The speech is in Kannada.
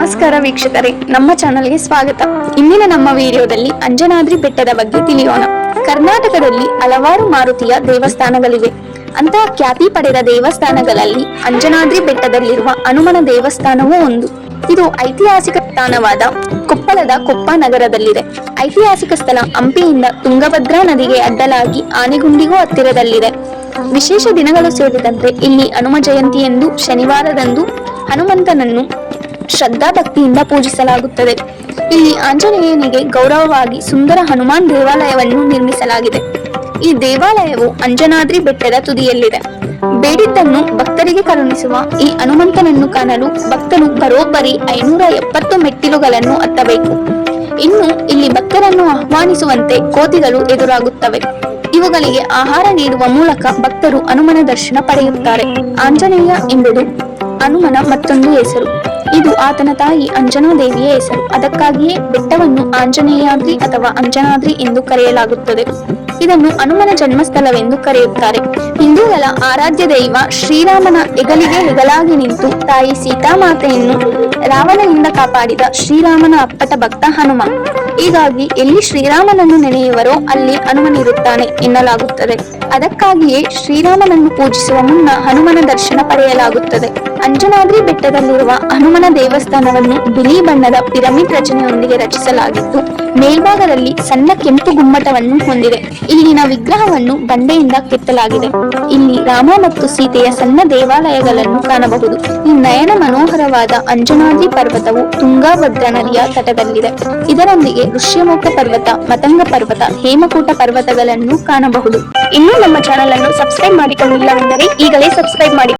ನಮಸ್ಕಾರ ವೀಕ್ಷಕರೇ, ನಮ್ಮ ಚಾನಲ್ಗೆ ಸ್ವಾಗತ. ಇಂದಿನ ನಮ್ಮ ವಿಡಿಯೋದಲ್ಲಿ ಅಂಜನಾದ್ರಿ ಬೆಟ್ಟದ ಬಗ್ಗೆ ತಿಳಿಯೋಣ. ಕರ್ನಾಟಕದಲ್ಲಿ ಹಲವಾರು ಮಾರುತಿಯ ದೇವಸ್ಥಾನಗಳಿವೆ. ಅಂತಹ ಖ್ಯಾತಿ ಪಡೆದ ದೇವಸ್ಥಾನಗಳಲ್ಲಿ ಅಂಜನಾದ್ರಿ ಬೆಟ್ಟದಲ್ಲಿರುವ ಹನುಮನ ದೇವಸ್ಥಾನವೂ ಒಂದು. ಇದು ಐತಿಹಾಸಿಕ ಸ್ಥಾನವಾದ ಕೊಪ್ಪಳದ ಕೊಪ್ಪ ನಗರದಲ್ಲಿದೆ. ಐತಿಹಾಸಿಕ ಸ್ಥಳ ಹಂಪಿಯಿಂದ ತುಂಗಭದ್ರಾ ನದಿಗೆ ಅಡ್ಡಲಾಗಿ ಆನೆಗುಂಡಿಗೂ ಹತ್ತಿರದಲ್ಲಿದೆ. ವಿಶೇಷ ದಿನಗಳು ಸೇರಿದಂತೆ ಇಲ್ಲಿ ಹನುಮ ಜಯಂತಿಯಂದು ಶನಿವಾರದಂದು ಹನುಮಂತನನ್ನು ಶ್ರದ್ಧಾ ಭಕ್ತಿಯಿಂದ ಪೂಜಿಸಲಾಗುತ್ತದೆ. ಇಲ್ಲಿ ಆಂಜನೇಯನಿಗೆ ಗೌರವವಾಗಿ ಸುಂದರ ಹನುಮಾನ್ ದೇವಾಲಯವನ್ನು ನಿರ್ಮಿಸಲಾಗಿದೆ. ಈ ದೇವಾಲಯವು ಅಂಜನಾದ್ರಿ ಬೆಟ್ಟದ ತುದಿಯಲ್ಲಿದೆ. ಬೇಡಿದ್ದನ್ನು ಭಕ್ತರಿಗೆ ಕರುಣಿಸುವ ಈ ಹನುಮಂತನನ್ನು ಕಾಣಲು ಭಕ್ತರು ಬರೋಬ್ಬರಿ ಐನೂರ ಎಪ್ಪತ್ತು ಮೆಟ್ಟಿಲುಗಳನ್ನು ಹತ್ತಬೇಕು ಇನ್ನು ಇಲ್ಲಿ ಭಕ್ತರನ್ನು ಆಹ್ವಾನಿಸುವಂತೆ ಕೋತಿಗಳು ಎದುರಾಗುತ್ತವೆ. ಇವುಗಳಿಗೆ ಆಹಾರ ನೀಡುವ ಮೂಲಕ ಭಕ್ತರು ಹನುಮನ ದರ್ಶನ ಪಡೆಯುತ್ತಾರೆ. ಆಂಜನೇಯ ಎಂಬುದು ಹನುಮನ ಮತ್ತೊಂದು ಹೆಸರು. ಇದು ಆತನ ತಾಯಿ ಅಂಜನಾದೇವಿಯ ಹೆಸರು. ಅದಕ್ಕಾಗಿಯೇ ಬೆಟ್ಟವನ್ನು ಆಂಜನೇಯಾದ್ರಿ ಅಥವಾ ಅಂಜನಾದ್ರಿ ಎಂದು ಕರೆಯಲಾಗುತ್ತದೆ. ಇದನ್ನು ಹನುಮನ ಜನ್ಮಸ್ಥಳವೆಂದು ಕರೆಯುತ್ತಾರೆ. ಹಿಂದೂಗಳ ಆರಾಧ್ಯ ದೈವ ಶ್ರೀರಾಮನ ಹೆಗಲಿಗೆ ಹೆಗಲಾಗಿ ನಿಂತು ತಾಯಿ ಸೀತಾಮಾತೆಯನ್ನು ರಾವಣನಿಂದ ಕಾಪಾಡಿದ ಶ್ರೀರಾಮನ ಅಪ್ಪಟ ಭಕ್ತ ಹನುಮ. ಹೀಗಾಗಿ ಎಲ್ಲಿ ಶ್ರೀರಾಮನನ್ನು ನೆನೆಯುವರೋ ಅಲ್ಲಿ ಹನುಮನಿರುತ್ತಾನೆ ಎನ್ನಲಾಗುತ್ತದೆ. ಅದಕ್ಕಾಗಿಯೇ ಶ್ರೀರಾಮನನ್ನು ಪೂಜಿಸುವ ಮುನ್ನ ಹನುಮನ ದರ್ಶನ ಪಡೆಯಲಾಗುತ್ತದೆ. ಅಂಜನಾದ್ರಿ ಬೆಟ್ಟದಲ್ಲಿರುವ ಹನುಮನ ದೇವಸ್ಥಾನವನ್ನು ಬಿಳಿ ಬಣ್ಣದ ಪಿರಮಿಡ್ ರಚನೆಯೊಂದಿಗೆ ರಚಿಸಲಾಗಿದ್ದು ಮೇಲ್ಭಾಗದಲ್ಲಿ ಸಣ್ಣ ಕೆಂಪು ಗುಮ್ಮಟವನ್ನು ಹೊಂದಿದೆ. ಇಲ್ಲಿನ ವಿಗ್ರಹವನ್ನು ಬಂಡೆಯಿಂದ ಕೆತ್ತಲಾಗಿದೆ. ಇಲ್ಲಿ ರಾಮ ಮತ್ತು ಸೀತೆಯ ಸಣ್ಣ ದೇವಾಲಯಗಳನ್ನು ಕಾಣಬಹುದು. ಈ ನಯನ ಮನೋಹರವಾದ ಅಂಜನಾದ್ರಿ ಪರ್ವತವು ತುಂಗಾಭದ್ರಾ ನದಿಯ ತಟದಲ್ಲಿದೆ. ಇದರೊಂದಿಗೆ ಋಷ್ಯಮುಖ ಪರ್ವತ, ಮತಂಗ ಪರ್ವತ, ಹೇಮಕೂಟ ಪರ್ವತಗಳನ್ನು ಕಾಣಬಹುದು. ಇನ್ನೂ ನಮ್ಮ ಚಾನೆಲ್ ಅನ್ನು ಸಬ್ಸ್ಕ್ರೈಬ್ ಮಾಡಿಕೊಂಡಿಲ್ಲವೆಂದರೆ ಈಗಲೇ ಸಬ್ಸ್ಕ್ರೈಬ್ ಮಾಡಿ.